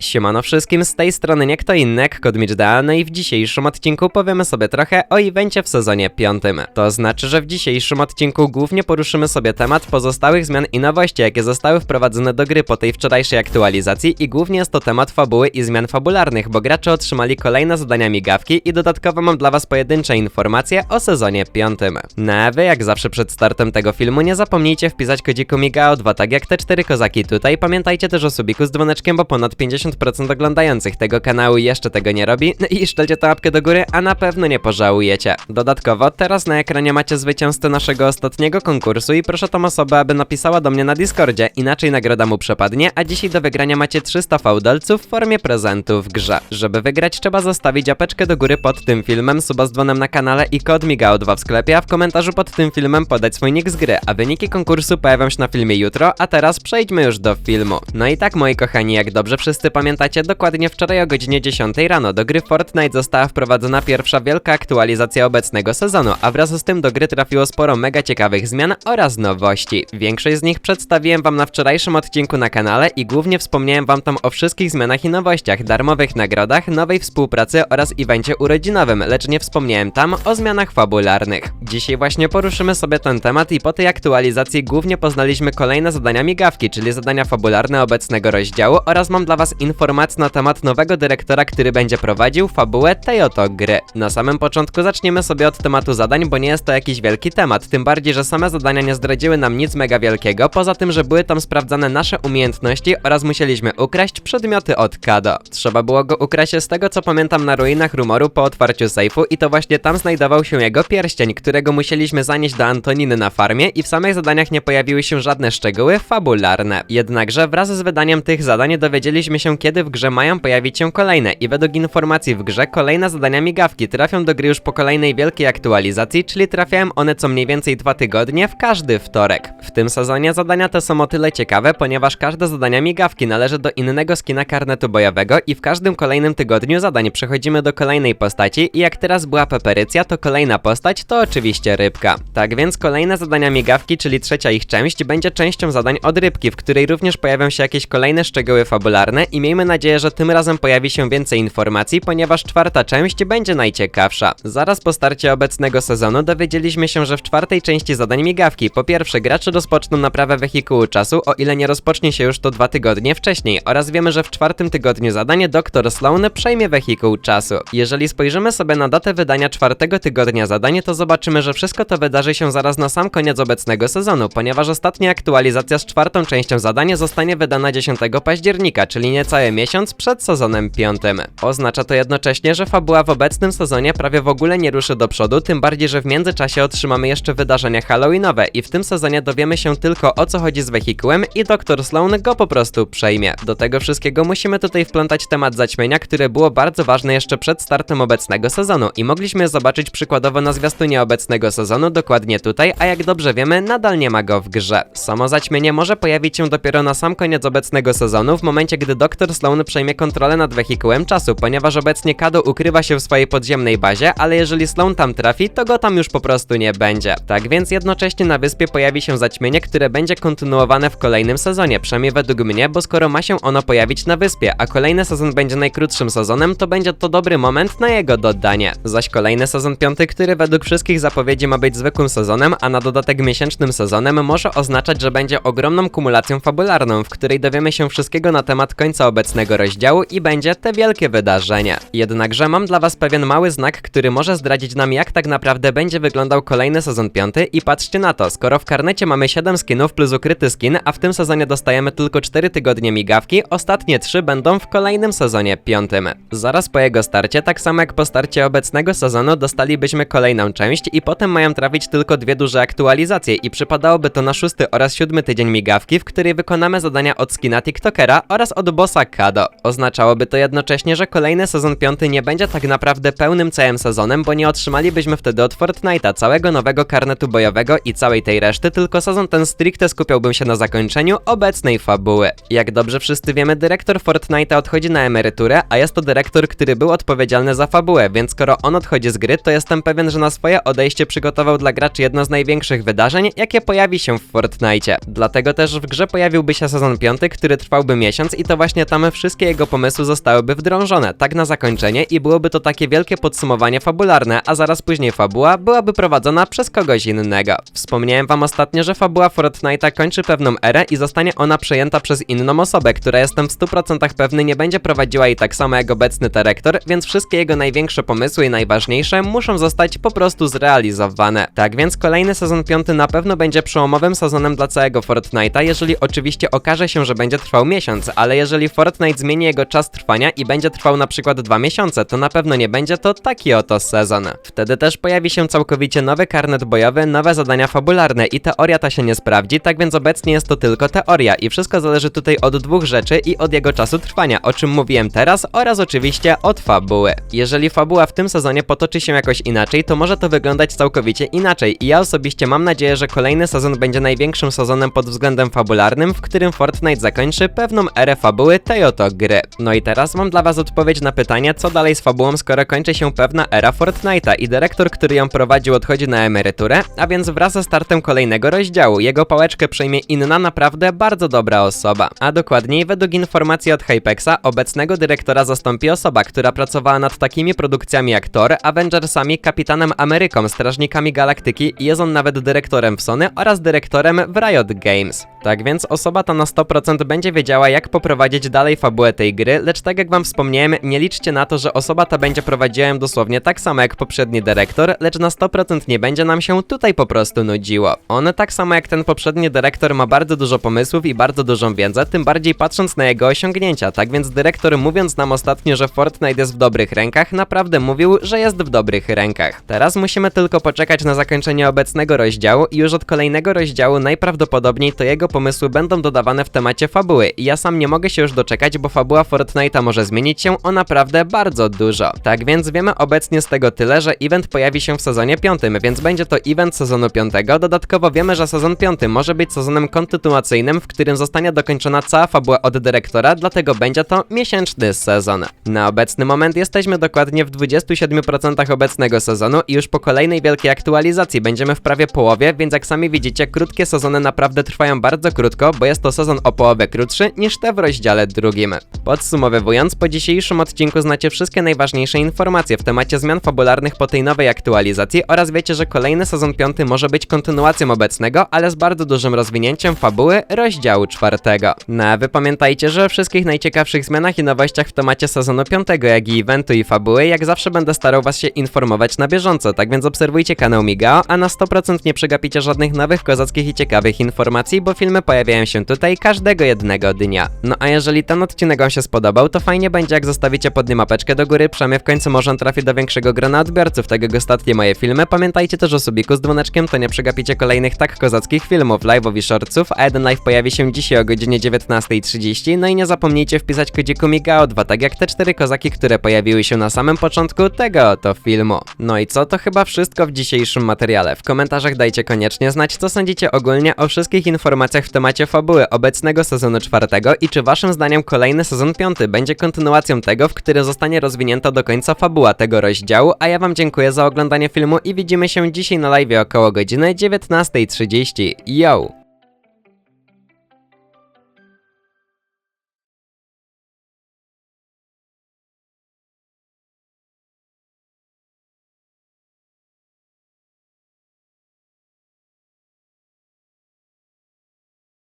Siemano wszystkim, z tej strony nie kto inny jak Kodmichdea, no i w dzisiejszym odcinku powiemy sobie trochę o evencie w sezonie piątym. To znaczy, że w dzisiejszym odcinku głównie poruszymy sobie temat pozostałych zmian i nowości, jakie zostały wprowadzone do gry po tej wczorajszej aktualizacji i głównie jest to temat fabuły i zmian fabularnych, bo gracze otrzymali kolejne zadania migawki i dodatkowo mam dla was pojedyncze informacje o sezonie piątym. No a wy jak zawsze przed startem tego filmu nie zapomnijcie wpisać kodziku MIGAO 2 tak jak te cztery kozaki tutaj, pamiętajcie też o subiku z dzwoneczkiem, bo ponad 50% oglądających tego kanału jeszcze tego nie robi no i szczelcie tę łapkę do góry, a na pewno nie pożałujecie. Dodatkowo, teraz na ekranie macie zwycięzcę naszego ostatniego konkursu i proszę tą osobę, aby napisała do mnie na Discordzie, inaczej nagroda mu przepadnie, a dzisiaj do wygrania macie 300 fałdolców w formie prezentu w grze. Żeby wygrać trzeba zostawić apeczkę do góry pod tym filmem, suba z dzwonem na kanale i kod MIGAO2 w sklepie, a w komentarzu pod tym filmem podać swój nick z gry, a wyniki konkursu pojawią się na filmie jutro, a teraz przejdźmy już do filmu. No i tak moi kochani, jak dobrze wszyscy pamiętacie, dokładnie wczoraj o godzinie 10 rano do gry Fortnite została wprowadzona pierwsza wielka aktualizacja obecnego sezonu, a wraz z tym do gry trafiło sporo mega ciekawych zmian oraz nowości. Większość z nich przedstawiłem wam na wczorajszym odcinku na kanale i głównie wspomniałem wam tam o wszystkich zmianach i nowościach, darmowych nagrodach, nowej współpracy oraz evencie urodzinowym, lecz nie wspomniałem tam o zmianach fabularnych. Dzisiaj właśnie poruszymy sobie ten temat i po tej aktualizacji głównie poznaliśmy kolejne zadania migawki, czyli zadania fabularne obecnego rozdziału oraz mam dla was informacje na temat nowego dyrektora, który będzie prowadził fabułę tej oto gry. Na samym początku zaczniemy sobie od tematu zadań, bo nie jest to jakiś wielki temat, tym bardziej, że same zadania nie zdradziły nam nic mega wielkiego, poza tym, że były tam sprawdzane nasze umiejętności oraz musieliśmy ukraść przedmioty od Kado. Trzeba było go ukraść z tego, co pamiętam na ruinach rumoru po otwarciu sejfu i to właśnie tam znajdował się jego pierścień, którego musieliśmy zanieść do Antoniny na farmie i w samych zadaniach nie pojawiły się żadne szczegóły fabularne. Jednakże wraz z wydaniem tych zadań dowiedzieliśmy się, kiedy w grze mają pojawić się kolejne i według informacji w grze kolejne zadania migawki trafią do gry już po kolejnej wielkiej aktualizacji, czyli trafiają one co mniej więcej dwa tygodnie w każdy wtorek. W tym sezonie zadania te są o tyle ciekawe, ponieważ każde zadania migawki należy do innego skina karnetu bojowego i w każdym kolejnym tygodniu zadań przechodzimy do kolejnej postaci i jak teraz była peperycja, to kolejna postać to oczywiście rybka. Tak więc kolejne zadania migawki, czyli trzecia ich część, będzie częścią zadań od rybki, w której również pojawią się jakieś kolejne szczegóły fabularne i miejmy nadzieję, że tym razem pojawi się więcej informacji, ponieważ czwarta część będzie najciekawsza. Zaraz po starcie obecnego sezonu dowiedzieliśmy się, że w czwartej części zadań migawki po pierwsze gracze rozpoczną naprawę wehikułu czasu, o ile nie rozpocznie się już to dwa tygodnie wcześniej oraz wiemy, że w czwartym tygodniu zadanie Dr. Sloan przejmie wehikuł czasu. Jeżeli spojrzymy sobie na datę wydania czwartego tygodnia zadań, to zobaczymy, że wszystko to wydarzy się zaraz na sam koniec obecnego sezonu, ponieważ ostatnia aktualizacja z czwartą częścią zadania zostanie wydana 10 października, czyli niecały miesiąc przed sezonem piątym. Oznacza to jednocześnie, że fabuła w obecnym sezonie prawie w ogóle nie ruszy do przodu, tym bardziej, że w międzyczasie otrzymamy jeszcze wydarzenia halloweenowe i w tym sezonie dowiemy się tylko o co chodzi z wehikułem i Dr. Sloan go po prostu przejmie. Do tego wszystkiego musimy tutaj wplątać temat zaćmienia, które było bardzo ważne jeszcze przed startem obecnego sezonu i mogliśmy zobaczyć przykładowo na zwiastunie obecnego sezonu dokładnie tutaj, a jak dobrze wiemy, nadal nie ma go w grze. Samo zaćmienie może pojawić się dopiero na sam koniec obecnego sezonu, w momencie gdy Dr. Sloan przejmie kontrolę nad wehikułem czasu, ponieważ obecnie Kado ukrywa się w swojej podziemnej bazie, ale jeżeli Sloan tam trafi, to go tam już po prostu nie będzie. Tak więc jednocześnie na wyspie pojawi się zaćmienie, które będzie kontynuowane w kolejnym sezonie, przynajmniej według mnie, bo skoro ma się ono pojawić na wyspie, a kolejny sezon będzie najkrótszym sezonem, to będzie to dobry moment na jego dodanie. Zaś kolejny sezon piąty, który według wszystkich zapowiedzi ma być zwykłym sezonem, a na dodatek miesięcznym sezonem może oznaczać, że będzie ogromną kumulacją fabularną, w której dowiemy się wszystkiego na temat końca obecnego rozdziału i będzie te wielkie wydarzenie. Jednakże mam dla was pewien mały znak, który może zdradzić nam jak tak naprawdę będzie wyglądał kolejny sezon piąty i patrzcie na to, skoro w karnecie mamy 7 skinów plus ukryty skin, a w tym sezonie dostajemy tylko 4 tygodnie migawki, ostatnie 3 będą w kolejnym sezonie piątym. Zaraz po jego starcie, tak samo jak po starcie obecnego sezonu, dostalibyśmy kolejną część i potem mają trafić tylko dwie duże aktualizacje i przypadałoby to na szósty oraz siódmy tydzień migawki, w której wykonamy zadania od skina TikTokera oraz od bossa Kado. Oznaczałoby to jednocześnie, że kolejny sezon piąty nie będzie tak naprawdę pełnym całym sezonem, bo nie otrzymalibyśmy wtedy od Fortnite'a całego nowego karnetu bojowego i całej tej reszty, tylko sezon ten stricte skupiałbym się na zakończeniu obecnej fabuły. Jak dobrze wszyscy wiemy, dyrektor Fortnite'a odchodzi na emeryturę, a jest to dyrektor, który był odpowiedzialny za fabułę, więc skoro on odchodzi z gry, to jestem pewien, że na swoje odejście przygotował dla graczy jedno z największych wydarzeń, jakie pojawi się w Fortnite. Dlatego też w grze pojawiłby się sezon 5, który trwałby miesiąc i to właśnie tam wszystkie jego pomysły zostałyby wdrążone, tak na zakończenie i byłoby to takie wielkie podsumowanie fabularne, a zaraz później fabuła byłaby prowadzona przez kogoś innego. Wspomniałem wam ostatnio, że fabuła Fortnite'a kończy pewną erę i zostanie ona przejęta przez inną osobę, która jestem w 100% pewny nie będzie prowadziła jej tak samo jak obecny dyrektor, więc wszystkie jego największe pomysły i najważniejsze muszą zostać po prostu zrealizowane. Tak więc kolejny sezon 5 na pewno będzie przełomowym sezonem dla całego Fortnite'a, jeżeli oczywiście okaże się, że będzie trwał miesiąc, ale jeżeli Fortnite zmieni jego czas trwania i będzie trwał na przykład dwa miesiące, to na pewno nie będzie to taki oto sezon. Wtedy też pojawi się całkowicie nowy karnet bojowy, nowe zadania fabularne i teoria ta się nie sprawdzi, tak więc obecnie jest to tylko teoria i wszystko zależy tutaj od dwóch rzeczy i od jego czasu trwania, o czym mówiłem teraz oraz oczywiście od fabuły. Jeżeli fabuła w tym sezonie potoczy się jakoś inaczej, to może to wyglądać całkowicie inaczej i ja osobiście mam nadzieję, że kolejny sezon będzie największym sezonem pod względem fabularnym, w którym Fortnite zakończy pewną erę fabuły tej oto gry. No i teraz mam dla was odpowiedź na pytanie, co dalej z fabułą, skoro kończy się pewna era Fortnite'a i dyrektor, który ją prowadził odchodzi na emeryturę, a więc wraz ze startem kolejnego rozdziału jego pałeczkę przejmie inna naprawdę bardzo dobra osoba. A dokładniej według informacji od Hypexa, obecnego dyrektora zastąpi osoba, która pracowała nad takimi produkcjami jak Thor, Avengersami, Kapitanem Ameryką, Strażnikami Galaktyki i jest on nawet dyrektorem w Sony oraz dyrektorem w Riot Games. Tak więc osoba ta na 100% będzie wiedziała jak poprowadzić dalej fabułę tej gry, lecz tak jak wam wspomniałem, nie liczcie na to, że osoba ta będzie prowadziła ją dosłownie tak samo jak poprzedni dyrektor, lecz na 100% nie będzie nam się tutaj po prostu nudziło. On tak samo jak ten poprzedni dyrektor ma bardzo dużo pomysłów i bardzo dużą wiedzę, tym bardziej patrząc na jego osiągnięcia, tak więc dyrektor mówiąc nam ostatnio, że Fortnite jest w dobrych rękach, naprawdę mówił, że jest w dobrych rękach. Teraz musimy tylko poczekać na zakończenie obecnego rozdziału i już od kolejnego rozdziału najprawdopodobniej to jego pomysły będą dodawane w temacie fabuły i ja sam nie mogę się już doczekać, bo fabuła Fortnite'a może zmienić się o naprawdę bardzo dużo. Tak więc wiemy obecnie z tego tyle, że event pojawi się w sezonie 5, więc będzie to event sezonu 5. Dodatkowo wiemy, że sezon 5 może być sezonem kontynuacyjnym, w którym zostanie dokończona cała fabuła od dyrektora, dlatego będzie to miesięczny sezon. Na obecny moment jesteśmy dokładnie w 27% obecnego sezonu i już po kolejnej wielkiej aktualizacji będziemy w prawie połowie, więc jak sami widzicie, krótkie sezony naprawdę trwają bardzo krótko, bo jest to sezon o połowę krótszy niż te w rozdziale drugim. Podsumowując, po dzisiejszym odcinku znacie wszystkie najważniejsze informacje w temacie zmian fabularnych po tej nowej aktualizacji oraz wiecie, że kolejny sezon 5 może być kontynuacją obecnego, ale z bardzo dużym rozwinięciem fabuły rozdziału czwartego. No a wy pamiętajcie, że o wszystkich najciekawszych zmianach i nowościach w temacie sezonu 5, jak i eventu i fabuły, jak zawsze będę starał was się informować na bieżąco, tak więc obserwujcie kanał Migao, a na 100% nie przegapicie żadnych nowych kozackich i ciekawych informacji, bo filmy pojawiają się tutaj każdego jednego dnia. No a jeżeli ten odcinek wam się spodobał, to fajnie będzie jak zostawicie pod nim łapeczkę do góry, przynajmniej w końcu może on trafi do większego grona odbiorców, tak jak ostatnie moje filmy. Pamiętajcie też o subiku z dzwoneczkiem, to nie przegapicie kolejnych tak kozackich filmów, live'ów i shortsów, a jeden live pojawi się dzisiaj o godzinie 19.30, no i nie zapomnijcie wpisać kodziku Migao 2, tak jak te cztery kozaki, które pojawiły się na samym początku tego oto filmu. No i co, to chyba wszystko w dzisiejszym materiale. W komentarzach dajcie koniecznie znać, co sądzicie ogólnie o wszystkich informacjach w temacie fabuły obecnego sezonu czwartego i czy waszym zdaniem kolejny sezon piąty będzie kontynuacją tego, w którym zostanie rozwinięta do końca fabuła tego rozdziału, a ja wam dziękuję za oglądanie filmu i widzimy się dzisiaj na live około godziny 19.30. Yo!